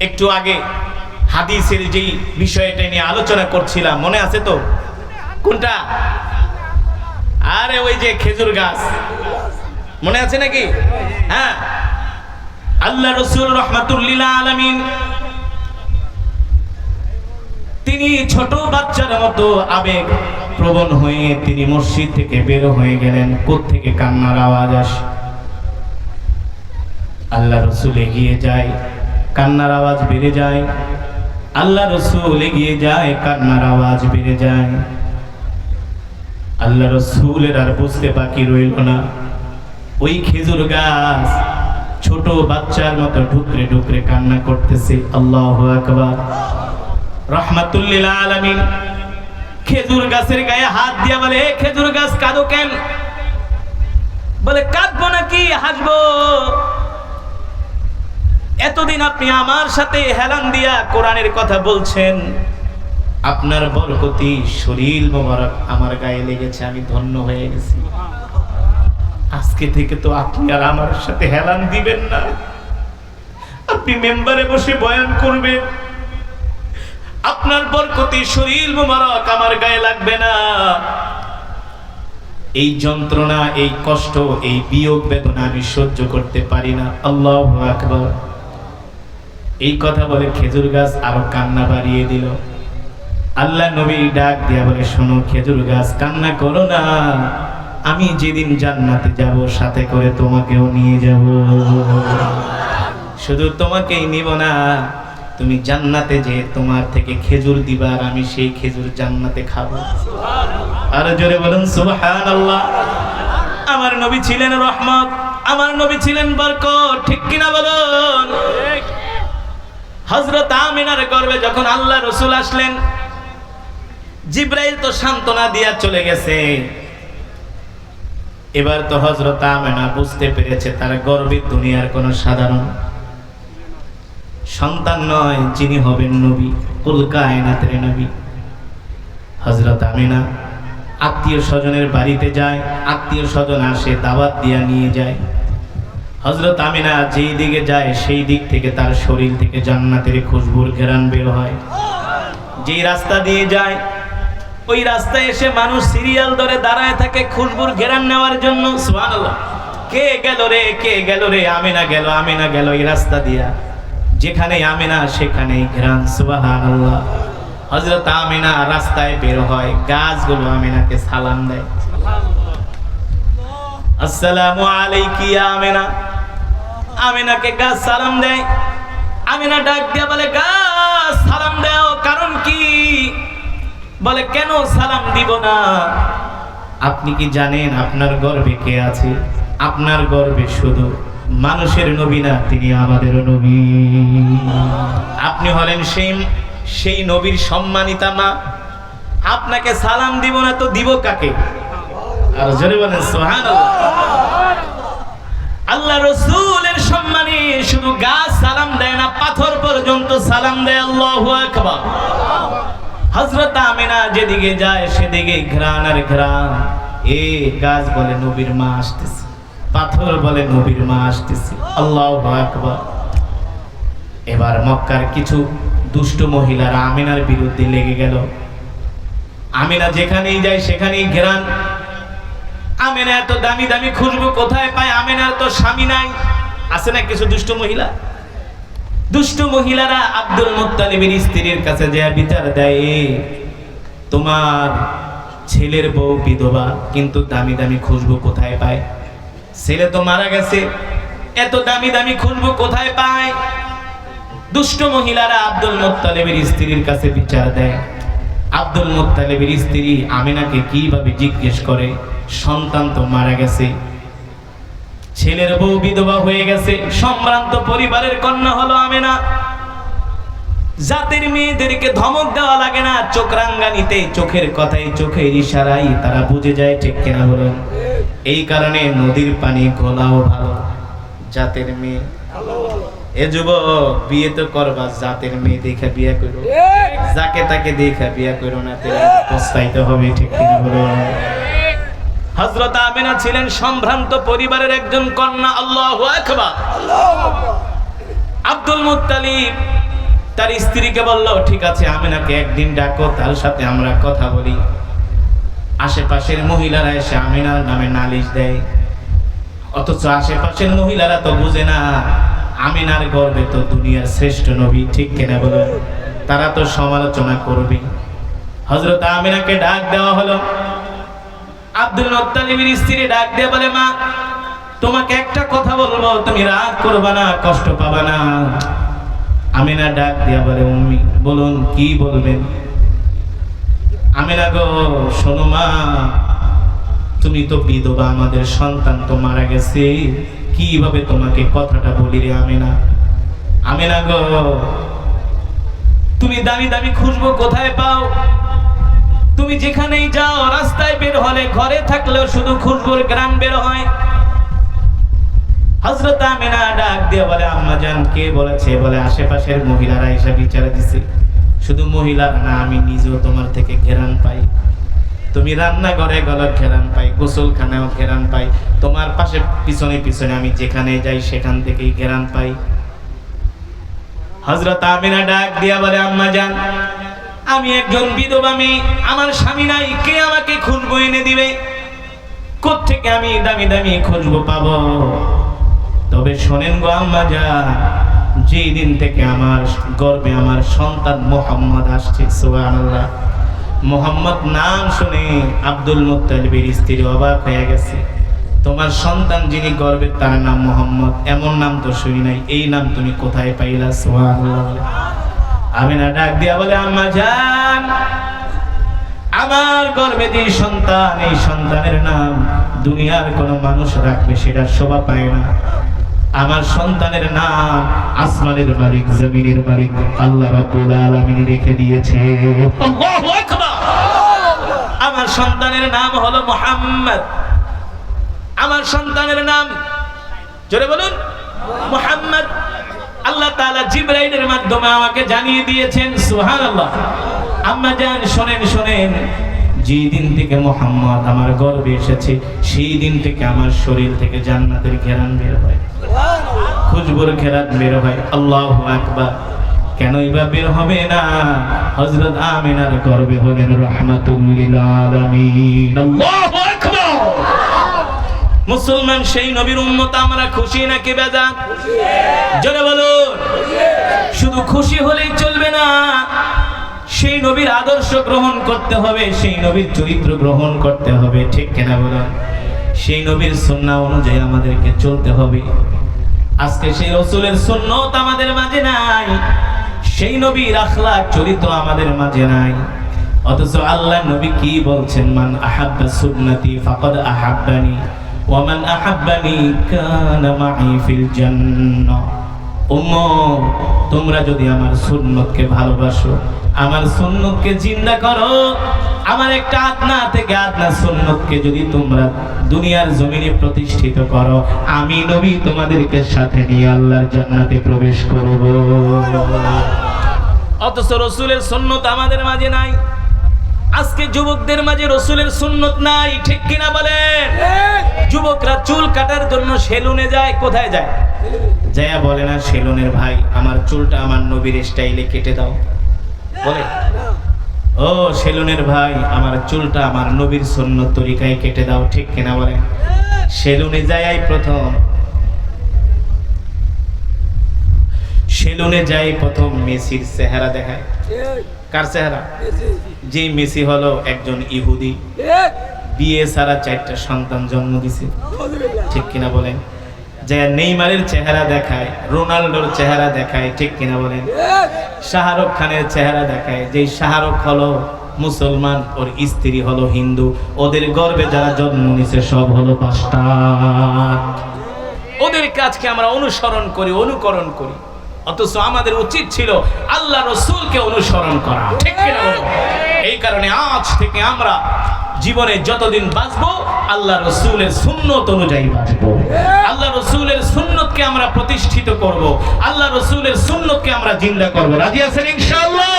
একটু আগে হাদিসের যেই বিষয়টা নিয়ে আলোচনা করছিলাম, মনে আছে তো? কোনটা? আরে ওই যে খেজুর গাছ। মনে আছে নাকি? হ্যাঁ। আল্লাহ রসুল রহমাতুল্লিল আলমিন তিনি ছোট বাচ্চার মতো আবেগ প্রবণ হয়ে তিনি মসজিদ থেকে বের হয়ে গেলেন। থেকে কান্নার আওয়াজ আসে? আল্লাহ রসুল এগিয়ে যায়। কান্নার আওয়াজ বেড়ে যায়। আল্লাহ রসুল এগিয়ে যায়, কান্নার আওয়াজ বেড়ে যায়। আল্লাহ রসুলের আর বুঝতে বাকি রইল না। ওই খেজুর গাছ ছোট বাচ্চার মতো ঢুকরে ঢুকরে কান্না করতেছে। আল্লাহ আকবার। রহমাতুল্লিল আলামিন। খেজুর গাছের গায়ে হাত দিয়া বলে খেজুর গাছ কাঁদো কেন? বলে, কাঁদবো নাকি? হাসবো। এতদিন আপনি আমার সাথে হেলান দিয়া কোরআনের কথা বলছেন। আপনার বরকতি, শরীর মোবারক আমার গায়ে লেগেছে, আমি ধন্য হয়ে গেছি। আজকে থেকে তো আপনি আর আমার সাথে হেলান দিবেন না। আপনি মেম্বারে বসে বয়ান করবেন। আপনার বরকতি, শরীর মোবারক আমার গায়ে লাগবে না। এই যন্ত্রণা, এই কষ্ট, এই বিয়োগ বেদনা আমি সহ্য করতে পারি না। আল্লাহ আকবার। এই কথা বলে খেজুর গাছ আরও কান্না বাড়িয়ে দিল। আল্লাহ নবী ডাক দিয়া বলে, শোনো খেজুর গাছ, কান্না করো না। আমি যেদিন জান্নাতে যাব, সাথে করে তোমাকেও নিয়ে যাব। শুধু তোমাকেই নিব না, তুমি জান্নাতে যে তোমার থেকে খেজুর দিবার, আমি সেই খেজুর জান্নাতে খাব। আরও জোরে বলুন, সুবহানাল্লাহ। আমার নবী ছিলেন রহমত, আমার নবী ছিলেন বরকত, ঠিক কিনা বলুন? হজরত আমিনার গর্বে যখন আল্লাহ রসুল আসলেন, জিব্রাইল তো সান্ত্বনা দিয়া চলে গেছে। এবার তো হজরত আমেনা বুঝতে পেরেছে তার গর্বের দুনিয়ার কোনো সাধারণ। সন্তান নয়, যিনি হবেন নবী, কুল কায়নাতের নবী। হজরত আমিনা আত্মীয় স্বজনের বাড়িতে যায়, আত্মীয় স্বজন আসে, দাওয়াত দিয়া নিয়ে যায়। হজরত আমিনা যেই দিকে যায়, সেই দিক থেকে তার শরীর থেকে জান্নাতের খুশবুর ঘেরান বের হয়। যেই রাস্তা দিয়ে যায়, ওই রাস্তায় এসে মানুষ সিরিয়াল ধরে দাঁড়ায় থাকে খুশবুর ঘেরান নেওয়ার জন্য। কে গেল রে, কে গেল রে, আমিনা গেল আমিনা গেল এই রাস্তা দিয়া। যেখানে আমিনা, সেখানেই ঘেরান, সুবহানাল্লাহ। হজরত আমিনা রাস্তায় বের হয়, গাছগুলো আমিনাকে সালাম দেয়। আসসালামু আলাইকি, আমিনা। আমিনাকে গাছ সালাম দেয়। আমিনা ডাক দিয়া বলে গাছ সালাম দেও, কারণ কি? বলে, কেন সালাম দিব না? আপনি কি জানেন আপনার গর্বে কে আছে? আপনার গর্বে শুধু মানুষের নবী না, তিনি আমাদের নবী। আপনি হলেন সেই সেই নবীর সম্মানিতা মা। আপনাকে সালাম দিব না তো দিব কাকে? আর জোরে বলেন, সুবহানাল্লাহ। আল্লাহ রসুলের সম্মানে শুধু গাছ সালাম দেয় না, পাথর পর্যন্ত সালাম দেয়, আল্লাহ আকবার। হজরত আমিনা যেদিকে যায় সেদিকে ঘ্রাণ আর ঘ্রাণ। এ গাছ বলে নবীর মা আসতেছে, পাথর বলে নবীর মা আসতেছে, আল্লাহ আকবার। এবার মক্কার কিছু দুষ্ট মহিলারা আমিনার বিরুদ্ধে লেগে গেল। আমিনা যেখানেই যায় সেখানেই ঘেরান আমেনা এত দামি দামি খুশবু কোথায় পায়? আমেনার তো স্বামী নাই। আছে না কিছু দুষ্ট মহিলা? দুষ্ট মহিলারা আব্দুল মুত্তালিবের স্ত্রীর কাছে যে বিচার দেয় "এ, তোমার ছেলের বউ বিধবা কিন্তু দামি দামি খুশবু কোথায় পায়? ছেলে তো মারা গেছে। এত দামি দামি খুশবু কোথায় পায়? দুষ্ট মহিলারা আব্দুল মুত্তালিবের স্ত্রীর কাছে বিচার দেয়। আব্দুল মুত্তালিবের স্ত্রী আমিনাকে কীভাবে জিজ্ঞেস করে? সন্তান তো মারা গেছে। ছেলের বউ বিধবা হয়ে গেছে। সম্ভ্রান্ত পরিবারের কন্যা হলো আমিনা। জাতের মেয়েদেরকে ধমক দেওয়া লাগে না। চোখ রাঙ্গানিতে চোখের কথাই চোখের ইশারাই তারা বুঝে যায় ঠিক কিনা বলুন। এই কারণে নদীর পানি ঘোলাও ভালো। জাতের মেয়ে। এ যুবক বিয়ে তো করবা জাতের মেয়ে দেখে বিয়ে করো। যাকে তাকে দেখে বিয়ে করো না তেলে পস্তাইতে হবে ঠিক কিনা হজরত আমিনা ছিলেন সম্ভ্রান্ত পরিবারের একজন কন্যা আল্লাহু আকবার। আব্দুল মুত্তালিব তার স্ত্রীকে বলল ঠিক আছে আমিনাকে একদিন ডাকো তার সাথে আমরা কথা বলি। আশেপাশের মহিলারা এসে আমিনার নামে নালিশ দেয়। অথচ আশেপাশের মহিলারা তো বুঝে না আমিনার গর্বে তো দুনিয়ার শ্রেষ্ঠ নবী, ঠিক কেনা বলে তারা তো সমালোচনা করবে। হজরত আমিনাকে ডাক দেওয়া হলো। আব্দুল মুত্তালিবের স্ত্রী ডাক দিয়ে বলে, মা, তোমাকে একটা কথা বলব, তুমি রাগ করবা না, কষ্ট পাবা না। আমিনা ডাক দিয়া বলে, উম্মি, বলুন, কি বলবেন? আমিনা গো, শোনো মা, তুমি তো বিধবা, আমাদের সন্তান তো মারা গেছে। কীভাবে তোমাকে কথাটা বলি রে আমিনা? আমিনা গো, তুমি দামি দামি খুশবো কোথায় পাও? তুমি যেখানেই যাও, রাস্তায় বের হলে ঘরে থাকলেও শুধু খুশবুর গ্রাম বের হয়। হজরত আমিনা ডাক দিয়ে বলে, আম্মা জান, কে বলেছে? বলে, আশেপাশের মহিলারা এসে বিচারে দিছে। শুধু মহিলারা না, আমি নিজেও তোমার থেকে ঘেরান পাই। তুমি রান্না ঘরে গেল ঘেরান পাই, গোসলখানাও ঘেরান পাই, তোমার পাশে পিছনে পিছনে আমি যেখানে যাই সেখান থেকেই ঘেরান পাই। হজরত আমিনা ডাক দিয়া বলে, আম্মা জান, আমি একজন বিধবা মেয়ে, আমার স্বামী নাই, কে আমাকে খুঁজবো এনে দিবে? কোত্থেকে আমি দামি দামি খুঁজবো পাবো? তবে শোনেন গো আম্মা জান, যেই দিন থেকে আমার গর্বে আমার সন্তান মোহাম্মদ আসছে, সুবহানাল্লাহ। মোহাম্মদ নাম শুনে আব্দুল মুত্তালিবের স্ত্রী অবাক হয়ে গেছে। তোমার সন্তান যিনি গর্বের তার নাম মোহাম্মদ। এমন নাম তো শুনি নাই। এই নাম তুমি কোথায় পাইলা? আমি না ডাক দিয়া বলে, আম্মা জান, আমার গর্বে যে সন্তান, এই সন্তানের নাম দুনিয়ার কোনো মানুষ রাখবে, সেটা শোভা পায় না। আমার সন্তানের নাম আসমানের মালিক, জমিনের মালিক, আল্লাহ রাব্বুল আলামিন রেখে দিয়েছে। আল্লাহু আমার সন্তানের নাম হলো মোহাম্মদ। আমার সন্তানের নাম জোরে বলুন মোহাম্মদ। আল্লাহ তাআলা জিব্রাইলের মাধ্যমে আমাকে জানিয়ে দিয়েছেন সুবহানাল্লাহ। আম্মা জান শোনেন শোনেন। যেই দিন থেকে মোহাম্মদ আমার গর্বে এসেছে সেই দিন থেকে আমার শরীর থেকে জান্নাতের ঘেরান বের হয়। খুশবুর ঘেরান বের হয়। আল্লাহু আকবার। কেনই বা বের হবে না? হযরত আমিনার গর্বে হলেন লিল আলামিন। আল্লাহু আকবার! মুসলমান সেই নবীর উম্মত আমরা খুশি নাকি বেজান জোরে বলুন। শুধু খুশি হলেই চলবে না। সেই নবীর আদর্শ গ্রহণ করতে হবে সেই নবীর চরিত্র গ্রহণ করতে হবে ঠিক কেনা বলুন? সেই নবীর সুন্নাহ অনুযায়ী আমাদেরকে চলতে হবে। আজকে সেই রসুলের সুন্নত আমাদের মাঝে নাই। সেই নবীর আখলাক চরিত্র আমাদের মাঝে নাই। অথচ আল্লাহ নবী কি বলছেন? মান আহাব্বা সুন্নতি ফাকাদ আহাব্বানি ওয়ামান আহাব্বানি কানা মাই ফিল জান্নাহ উম্মত তোমরা যদি আমার সুন্নতকে ভালোবাসো, আমার সুন্নতকে জিন্দা করো। আমার একটা আদনা থেকে আদনা সুন্নতকে যদি তোমরা দুনিয়ার জমিনে প্রতিষ্ঠিত করো, আমি নবী তোমাদেরকে সাথে নিয়ে আল্লাহর জান্নাতে প্রবেশ করব। অথচ রসুলের সুন্নত আমাদের মাঝে নাই। আজকে যুবকদের মাঝে রসুলের সুন্নত নাই ঠিক কিনা বলেন? যুবকরা চুল কাটার জন্য সেলুনে যায় কোথায় যায়? জয়া বলে না সেলুনের ভাই আমার চুলটা আমার নবীর স্টাইলে কেটে দাও। বলে ও সেলুনের ভাই আমার চুলটা আমার নবীর সুন্নত তরিকায় কেটে দাও ঠিক কিনা বলে সেলুনে যাই প্রথম সেলুনে যাই প্রথম মেসির চেহারা দেখায় কার চেহারা? যে মেসি হলো একজন ইহুদি। বিয়ে ছাড়া চারটা সন্তান জন্ম দিছে। ঠিক কিনা বলেন? যে নেইমারের চেহারা দেখায় রোনাল্ডোর চেহারা দেখায় ঠিক কিনা বলেন? শাহরুখ খানের চেহারা দেখায় যে শাহরুখ হলো মুসলমান ওর স্ত্রী হলো হিন্দু ওদের গর্বে যারা জন্ম নিছে সব হলো পাঁচটা। ওদের কাজকে আমরা অনুসরণ করি অনুকরণ করি। অথচ আমাদের উচিত ছিল আল্লাহ রসুলকে অনুসরণ করা। ঠিক এই কারণে আজ থেকে আমরা জীবনে যতদিন বাঁচবো, আল্লাহ রসুলের সুন্নত অনুযায়ী বাঁচবো। আল্লাহ রসুলের সুন্নতকে আমরা প্রতিষ্ঠিত করব। আল্লাহ রসুলের সুন্নতকে আমরা জিন্দা করব। রাজি আছেন ইনশাআল্লাহ?